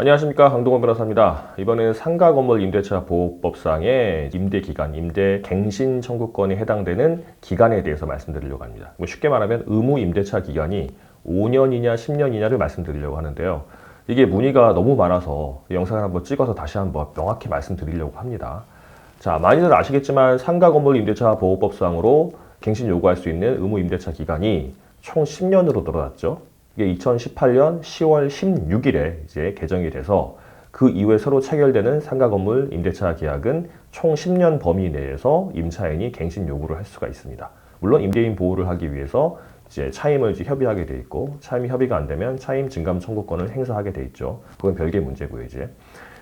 안녕하십니까 강동원 변호사입니다. 이번에는 상가 건물 임대차 보호법상의 임대 기간, 임대 갱신 청구권에 해당되는 기간에 대해서 말씀드리려고 합니다. 뭐 쉽게 말하면 의무 임대차 기간이 5년이냐 10년이냐를 말씀드리려고 하는데요. 이게 문의가 너무 많아서 영상을 한번 찍어서 다시 한번 명확히 말씀드리려고 합니다. 자, 많이들 아시겠지만 상가 건물 임대차 보호법상으로 갱신 요구할 수 있는 의무 임대차 기간이 총 10년으로 늘어났죠. 이게 2018년 10월 16일에 이제 개정이 돼서 그 이후에 서로 체결되는 상가 건물 임대차 계약은 총 10년 범위 내에서 임차인이 갱신 요구를 할 수가 있습니다. 물론 임대인 보호를 하기 위해서 이제 차임을 이제 협의하게 돼 있고 차임이 협의가 안 되면 차임 증감 청구권을 행사하게 돼 있죠. 그건 별개 문제고요, 이제.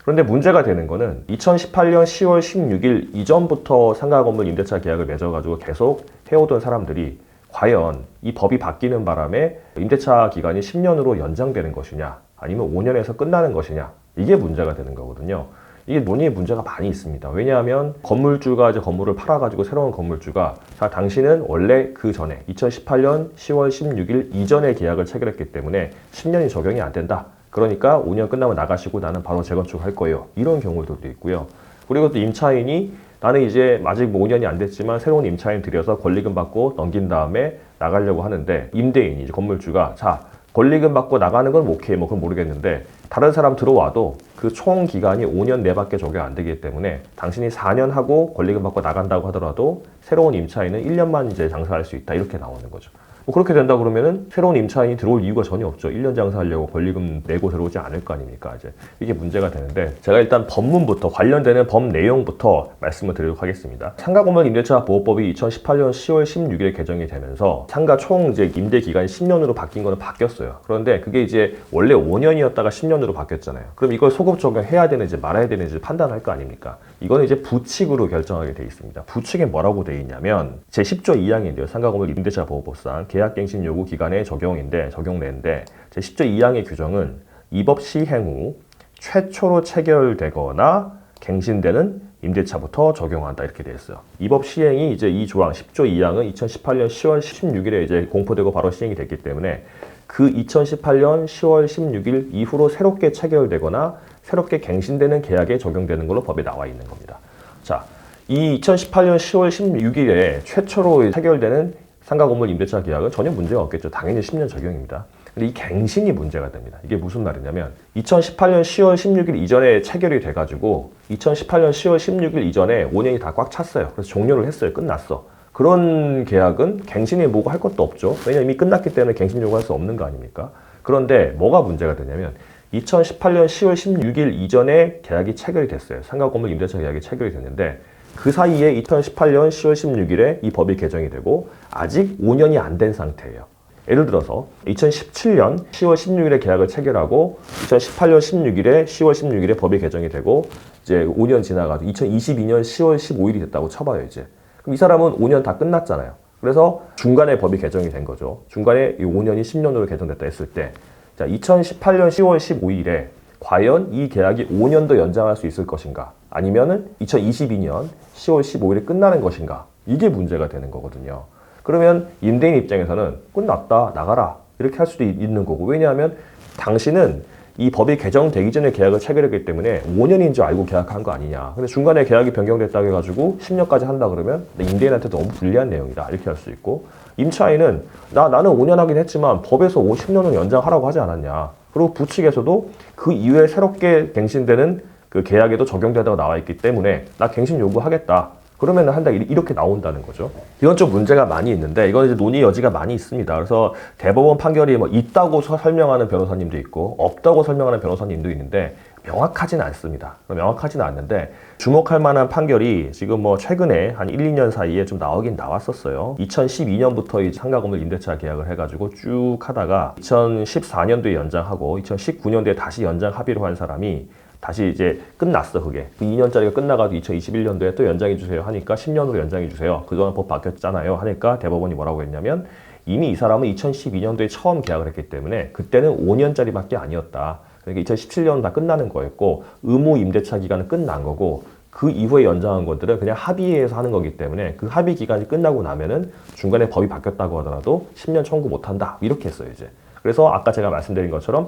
그런데 문제가 되는 거는 2018년 10월 16일 이전부터 상가 건물 임대차 계약을 맺어가지고 계속 해오던 사람들이 과연 이 법이 바뀌는 바람에 임대차 기간이 10년으로 연장되는 것이냐 아니면 5년에서 끝나는 것이냐 이게 문제가 되는 거거든요. 이게 논의의 문제가 많이 있습니다. 왜냐하면 건물주가 이제 건물을 팔아가지고 새로운 건물주가 자 당신은 원래 그 전에 2018년 10월 16일 이전에 계약을 체결했기 때문에 10년이 적용이 안 된다. 그러니까 5년 끝나면 나가시고 나는 바로 재건축할 거예요. 이런 경우들도 있고요. 그리고 또 임차인이 나는 이제 아직 뭐 5년이 안 됐지만 새로운 임차인 들여서 권리금 받고 넘긴 다음에 나가려고 하는데 임대인이 이제 건물주가 자 권리금 받고 나가는 건 오케이 뭐 그건 모르겠는데 다른 사람 들어와도 그 총 기간이 5년 내밖에 적용 안 되기 때문에 당신이 4년 하고 권리금 받고 나간다고 하더라도 새로운 임차인은 1년만 이제 장사할 수 있다 이렇게 나오는 거죠. 뭐 그렇게 된다 그러면은 새로운 임차인이 들어올 이유가 전혀 없죠. 1년 장사하려고 권리금 내고 들어오지 않을 거 아닙니까? 이제 이게 문제가 되는데 제가 일단 법문부터 관련되는 법 내용부터 말씀을 드리도록 하겠습니다. 상가 건물 임대차 보호법이 2018년 10월 16일에 개정이 되면서 상가 총 이제 임대 기간이 10년으로 바뀐 거는 바뀌었어요. 그런데 그게 이제 원래 5년이었다가 10년으로 바뀌었잖아요. 그럼 이걸 소급 적용해야 되는지 말아야 되는지 판단할 거 아닙니까? 이거는 이제 부칙으로 결정하게 돼 있습니다. 부칙에 뭐라고 돼 있냐면 제 10조 2항인데요. 상가 건물 임대차 보호법상 계약갱신 요구 기간의 적용인데 적용례인데 제 10조 2항의 규정은 이법 시행 후 최초로 체결되거나 갱신되는 임대차부터 적용한다 이렇게 되어 있어요. 이법 시행이 이제 이 조항 10조 2항은 2018년 10월 16일에 이제 공포되고 바로 시행이 됐기 때문에 그 2018년 10월 16일 이후로 새롭게 체결되거나 새롭게 갱신되는 계약에 적용되는 걸로 법에 나와 있는 겁니다. 자, 이 2018년 10월 16일에 최초로 체결되는 상가 건물 임대차 계약은 전혀 문제가 없겠죠. 당연히 10년 적용입니다. 근데 이 갱신이 문제가 됩니다. 이게 무슨 말이냐면 2018년 10월 16일 이전에 체결이 돼가지고 2018년 10월 16일 이전에 5년이 다 꽉 찼어요. 그래서 종료를 했어요. 끝났어. 그런 계약은 갱신이 뭐고 할 것도 없죠. 왜냐면 이미 끝났기 때문에 갱신 요구할 수 없는 거 아닙니까? 그런데 뭐가 문제가 되냐면 2018년 10월 16일 이전에 계약이 체결이 됐어요. 상가 건물 임대차 계약이 체결이 됐는데 그 사이에 2018년 10월 16일에 이 법이 개정이 되고 아직 5년이 안 된 상태예요. 예를 들어서 2017년 10월 16일에 계약을 체결하고 2018년 16일에 10월 16일에 법이 개정이 되고 이제 5년 지나가도 2022년 10월 15일이 됐다고 쳐봐요 이제. 그럼 이 사람은 5년 다 끝났잖아요. 그래서 중간에 법이 개정이 된 거죠. 중간에 이 5년이 10년으로 개정됐다 했을 때, 자 2018년 10월 15일에 과연 이 계약이 5년 더 연장할 수 있을 것인가? 아니면은 2022년 10월 15일에 끝나는 것인가? 이게 문제가 되는 거거든요. 그러면 임대인 입장에서는 끝났다 나가라 이렇게 할 수도 있- 있는 거고 왜냐하면 당신은 이 법이 개정되기 전에 계약을 체결했기 때문에 5년인 줄 알고 계약한 거 아니냐. 근데 중간에 계약이 변경됐다고 해가지고 10년까지 한다 그러면 임대인한테 너무 불리한 내용이다. 이렇게 할 수 있고 임차인은 나, 나는 5년 하긴 했지만 법에서 50년을 연장하라고 하지 않았냐. 그리고 부측에서도 그 이후에 새롭게 갱신되는 그 계약에도 적용되다가 나와 있기 때문에 나 갱신 요구하겠다. 그러면 한다 이렇게 나온다는 거죠. 이건 좀 문제가 많이 있는데 이건 이제 논의 여지가 많이 있습니다. 그래서 대법원 판결이 뭐 있다고 서- 설명하는 변호사님도 있고 없다고 설명하는 변호사님도 있는데 명확하진 않습니다. 명확하진 않는데 주목할 만한 판결이 지금 뭐 최근에 한 1, 2년 사이에 좀 나오긴 나왔었어요. 2012년부터 이 상가 건물 임대차 계약을 해가지고 쭉 하다가 2014년도에 연장하고 2019년도에 다시 연장 합의로 한 사람이 다시 이제 끝났어 그게 그 2년짜리가 끝나가도 2021년도에 또 연장해 주세요 하니까 10년으로 연장해 주세요 그동안 법 바뀌었잖아요 하니까 대법원이 뭐라고 했냐면 이미 이 사람은 2012년도에 처음 계약을 했기 때문에 그때는 5년짜리밖에 아니었다 그러니까 2017년 다 끝나는 거였고 의무 임대차 기간은 끝난 거고 그 이후에 연장한 것들은 그냥 합의해서 하는 거기 때문에 그 합의 기간이 끝나고 나면은 중간에 법이 바뀌었다고 하더라도 10년 청구 못 한다. 이렇게 했어요 이제. 그래서 아까 제가 말씀드린 것처럼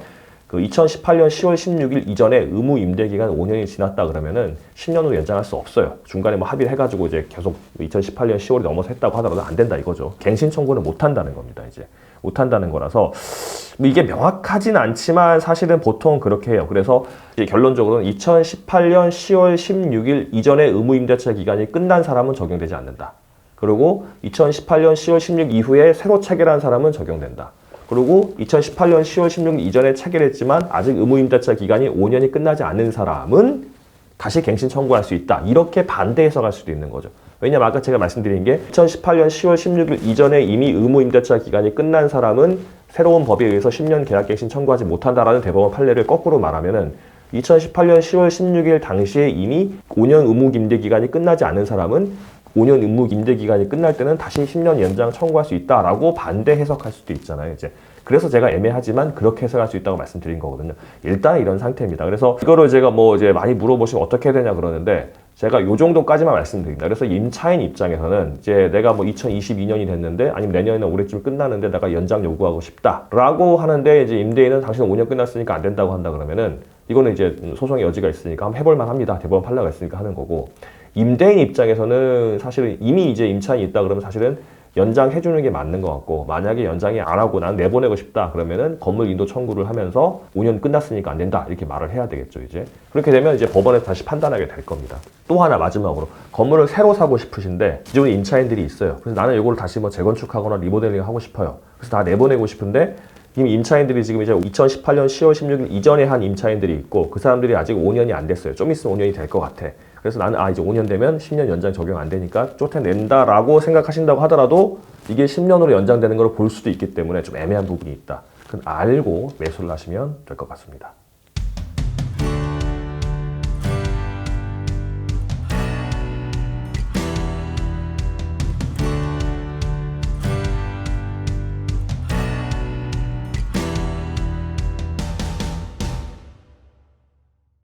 그 2018년 10월 16일 이전에 의무 임대 기간 5년이 지났다 그러면은 10년으로 연장할 수 없어요. 중간에 뭐 합의를 해가지고 이제 계속 2018년 10월이 넘어서 했다고 하더라도 안 된다 이거죠. 갱신 청구는 못 한다는 겁니다. 이제 못 한다는 거라서 뭐 이게 명확하진 않지만 사실은 보통 그렇게 해요. 그래서 이제 결론적으로는 2018년 10월 16일 이전에 의무 임대차 기간이 끝난 사람은 적용되지 않는다. 그리고 2018년 10월 16일 이후에 새로 체결한 사람은 적용된다. 그리고 2018년 10월 16일 이전에 체결했지만 아직 의무임대차 기간이 5년이 끝나지 않은 사람은 다시 갱신 청구할 수 있다. 이렇게 반대 해석할 수도 있는 거죠. 왜냐면 아까 제가 말씀드린 게 2018년 10월 16일 이전에 이미 의무 임대차 기간이 끝난 사람은 새로운 법에 의해서 10년 계약 갱신 청구하지 못한다라는 대법원 판례를 거꾸로 말하면은 2018년 10월 16일 당시에 이미 5년 의무 임대 기간이 끝나지 않은 사람은 5년 의무 임대 기간이 끝날 때는 다시 10년 연장 청구할 수 있다라고 반대 해석할 수도 있잖아요. 이제 그래서 제가 애매하지만 그렇게 해석할 수 있다고 말씀드린 거거든요. 일단 이런 상태입니다. 그래서 이거를 제가 뭐 이제 많이 물어보시면 어떻게 해야 되냐 그러는데 제가 요 정도까지만 말씀드립니다. 그래서 임차인 입장에서는 이제 내가 뭐 2022년이 됐는데 아니면 내년이나 올해쯤 끝나는데 내가 연장 요구하고 싶다라고 하는데 이제 임대인은 당신 5년 끝났으니까 안 된다고 한다 그러면은 이거는 이제 소송의 여지가 있으니까 한번 해볼 만합니다. 대법원 판례가 있으니까 하는 거고 임대인 입장에서는 사실은 이미 이제 임차인이 있다 그러면 사실은 연장해 주는 게 맞는 것 같고 만약에 연장이 안 하고 난 내보내고 싶다 그러면은 건물 인도 청구를 하면서 5년 끝났으니까 안 된다 이렇게 말을 해야 되겠죠 이제. 그렇게 되면 이제 법원에서 다시 판단하게 될 겁니다. 또 하나 마지막으로 건물을 새로 사고 싶으신데 기존에 임차인들이 있어요. 그래서 나는 이걸 다시 뭐 재건축하거나 리모델링 하고 싶어요. 그래서 다 내보내고 싶은데 이미 임차인들이 지금 이제 2018년 10월 16일 이전에 한 임차인들이 있고 그 사람들이 아직 5년이 안 됐어요. 좀 있으면 5년이 될 것 같아 그래서 나는 아 이제 5년 되면 10년 연장 적용 안 되니까 쫓아낸다라고 생각하신다고 하더라도 이게 10년으로 연장되는 걸 볼 수도 있기 때문에 좀 애매한 부분이 있다. 그건 알고 매수를 하시면 될 것 같습니다.